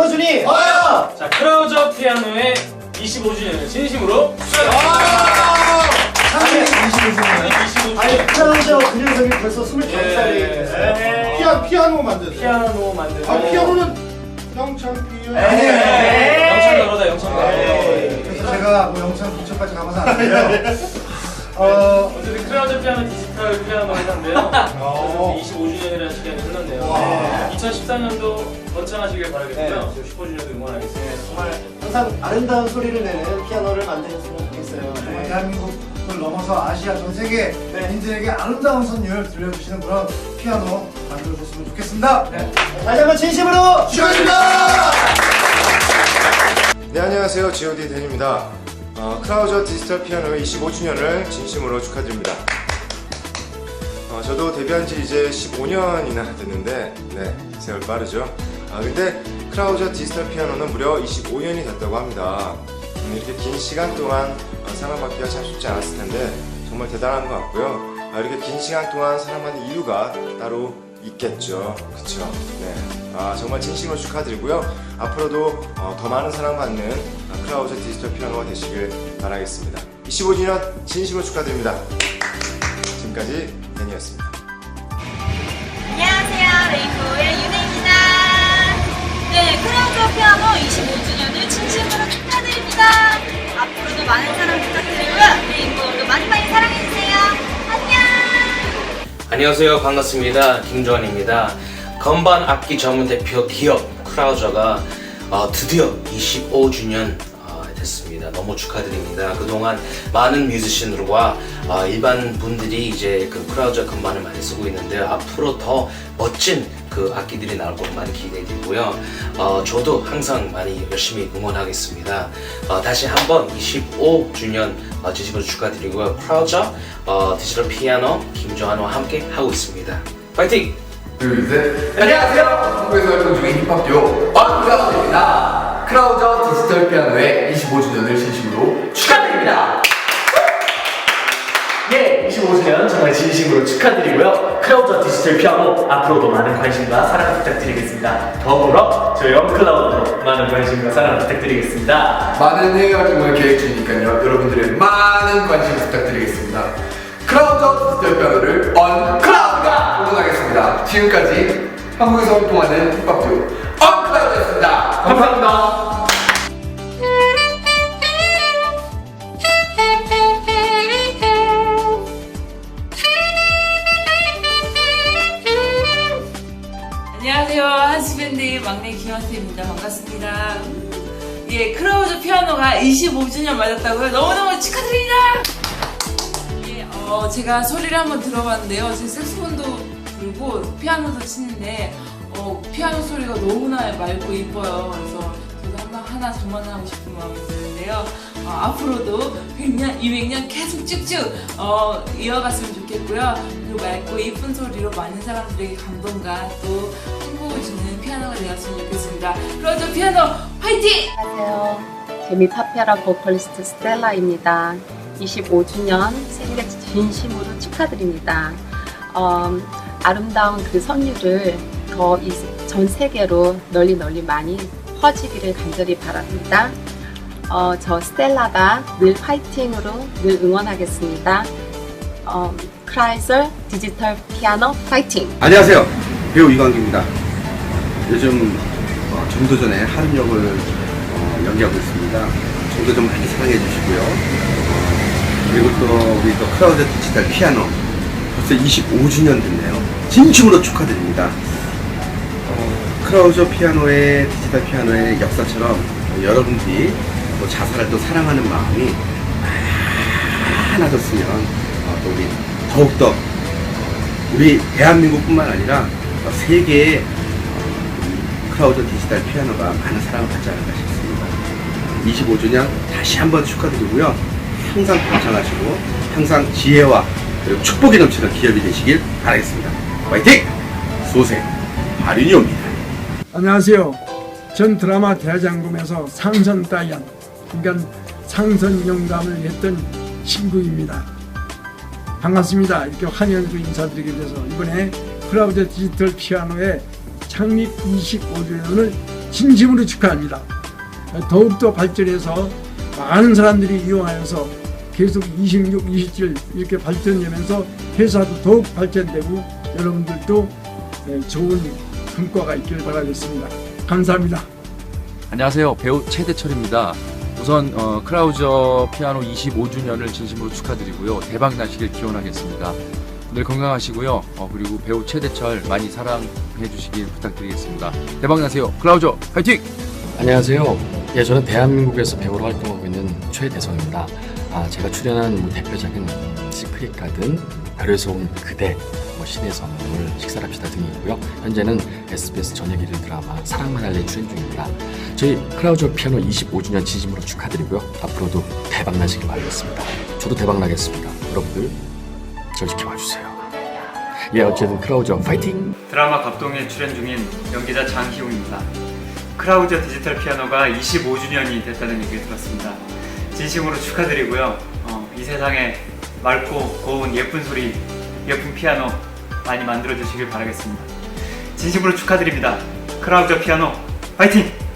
서준이 와요! 자, 크라우저 피아노의 25주년을 진심으로 아니, 25주년. 아니 크라우저 그 녀석이 벌써 25살이 예. 됐어요 피아, 피아노 만드세요. 피아노 만드는. 아, 피아노는 영창 피아노. 에이. 영창 너로다, 영창 너로. 에이. 그래서 제가 뭐 영창 부처까지 가면서 안 돼요. 어, 어쨌든 크라우저 피아노 피아노 회사인데요. 어. 25주년이라는 시간이 흘렀네요. 와. 2014년도 번창하시길 바라겠고요. 네. 15주년도 응원하겠습니다. 정말 항상 아름다운 소리를 내는 피아노를 만드셨으면 좋겠어요 정말 네. 대한민국을 넘어서 아시아 전 세계 네. 인들에게 아름다운 선율 들려주시는 그런 피아노 만들어줬으면 좋겠습니다. 네. 다시 한번 진심으로 축하드립니다! 네 안녕하세요 G.O.D 댄입니다 어, 크라우저 디지털 피아노의 25주년을 진심으로 축하드립니다 어, 저도 데뷔한 지 이제 15년이나 됐는데 네 세월 빠르죠. 아, 근데 크라우저 디지털 피아노는 무려 25년이 됐다고 합니다. 음, 이렇게 긴 시간 동안 어, 사랑받기가 참 쉽지 않았을 텐데 정말 대단한 것 같고요. 아, 이렇게 긴 시간 동안 사랑받는 이유가 따로 있겠죠. 그쵸? 네. 아, 정말 진심으로 축하드리고요. 앞으로도 어, 더 많은 사랑받는 어, 크라우저 디지털 피아노가 되시길 바라겠습니다. 25주년 진심으로 축하드립니다 지금까지 댄이었습니다 안녕하세요. 레인보우의 윤혜입니다. 네, 크라우저 피아노 25주년을 진심으로 축하드립니다. 앞으로도 많은 사랑 부탁드리고요. 레인보우도 많이 많이 사랑해주세요. 안녕! 안녕하세요. 반갑습니다. 김조한입니다. 건반 악기 전문 대표 기업 크라우저가 어, 드디어 25주년 어, 됐습니다. 너무 축하드립니다. 그동안 많은 뮤지션들과 어, 일반 분들이 이제 그 크라우저 건반을 많이 쓰고 있는데요. 앞으로 더 멋진 그 악기들이 나올 것 많이 기대되고요. 어, 저도 항상 많이 열심히 응원하겠습니다. 어, 다시 한번 25주년 어, 진심으로 축하드리고요. 크라우저 어, 디지털 피아노 김조한과 함께 하고 있습니다. 파이팅! 둘, 셋. 안녕하세요. 한국에서 활동 중인 힙합 듀오 언크라우드입니다. 크라우저 디지털 피아노의 25주년을 진심으로 축하드립니다. 예, 25주년 정말 진심으로 축하드리고요. 크라우저 디지털 피아노 앞으로도 많은 관심과 사랑 부탁드리겠습니다. 더불어 저희 언클라우드도 많은 관심과 사랑 부탁드리겠습니다. 많은 해외 활동을 계획 중이니까요. 여러분들의 많은 관심 부탁드리겠습니다. 크라우저 디지털 피아노를 언크라우드가 응원하겠습니다. 지금까지 한국에서 활동하는 힙합 듀 한스밴드의 막내 김한태입니다. 반갑습니다. 예, 크라우즈 피아노가 25주년 맞았다고요? 너무너무 축하드립니다! 예, 어, 제가 소리를 한번 들어봤는데요. 제 색소폰도 불고 피아노도 치는데, 어, 피아노 소리가 너무나 맑고 이뻐요. 그래서 하나 장만하고 싶은 마음이 드는데요. 어, 앞으로도 100년, 200년 계속 쭉쭉 어, 이어갔으면 좋겠고요. 그 맑고 이쁜 소리로 많은 사람들에게 감동과 또 행복을 주는 피아노가 되었으면 좋겠습니다. 그럼 피아노 화이팅! 안녕하세요. 재미파페라 보컬리스트 스텔라입니다. 25주년 생일 진심으로 축하드립니다. 어, 아름다운 그 선율을 더 전 세계로 널리 널리 많이 퍼지기를 간절히 바랍니다. 어, 저 스텔라가 늘 파이팅으로 늘 응원하겠습니다. 어, 크라이슬 디지털 피아노 파이팅! 안녕하세요. 배우 이광기입니다. 요즘 어, 정도전에 하름 역을 어, 연기하고 있습니다. 정도전 많이 사랑해 주시고요. 어, 그리고 또 우리 또 크라우드 디지털 피아노 벌써 25주년 됐네요. 진심으로 축하드립니다. 어, 크라우저 피아노의 디지털 피아노의 역사처럼 어, 여러분들이 또 자사를 또 사랑하는 마음이 많아졌으면 어, 또 우리 더욱더 우리 대한민국뿐만 아니라 세계의 어, 크라우저 디지털 피아노가 많은 사랑을 받지 않을까 싶습니다. 25주년 다시 한번 축하드리고요. 항상 번창하시고 항상 지혜와 그리고 축복이 넘치는 기업이 되시길 바라겠습니다. 화이팅! 소생 바륜이옵니다. 안녕하세요. 전 드라마 대장금에서 상선 따이안, 그러니까 상선 영감을 했던 친구입니다. 반갑습니다. 이렇게 환영해서 인사드리게 돼서 이번에 크라우드 디지털 피아노의 창립 25주년을 진심으로 축하합니다. 더욱더 발전해서 많은 사람들이 이용하여서 계속 26, 27 이렇게 발전되면서 회사도 더욱 발전되고 여러분들도 네, 좋은 성과가 있길 바라겠습니다. 감사합니다. 안녕하세요. 배우 최대철입니다. 우선 어, 크라우저 피아노 25주년을 진심으로 축하드리고요. 대박 나시길 기원하겠습니다. 늘 건강하시고요. 어, 그리고 배우 최대철 많이 사랑해 주시길 부탁드리겠습니다. 대박 나세요. 크라우저 파이팅! 안녕하세요. 예, 저는 대한민국에서 배우로 활동하고 있는 최대성입니다. 아, 제가 출연한 뭐 대표작은 시크릿 가든, 별에서 온 그대, 뭐 신의 선물, 식사랍시다 등이고요. 현재는 SBS 저녁 일일 드라마 사랑만 할래 출연 중입니다. 저희 크라우저 피아노 25주년 진심으로 축하드리고요. 앞으로도 대박 나시길 바라겠습니다. 저도 대박 나겠습니다. 여러분들 절 지켜봐 주세요. 예, 어쨌든 크라우저 파이팅! 드라마 갑동에 출연 중인 연기자 장희웅입니다. 크라우저 디지털 피아노가 25주년이 됐다는 얘기를 들었습니다. 진심으로 축하드리고요. 어, 이 세상에 맑고 고운 예쁜 소리, 예쁜 피아노 많이 만들어 주시길 바라겠습니다. 진심으로 축하드립니다. 크라우저 피아노 파이팅!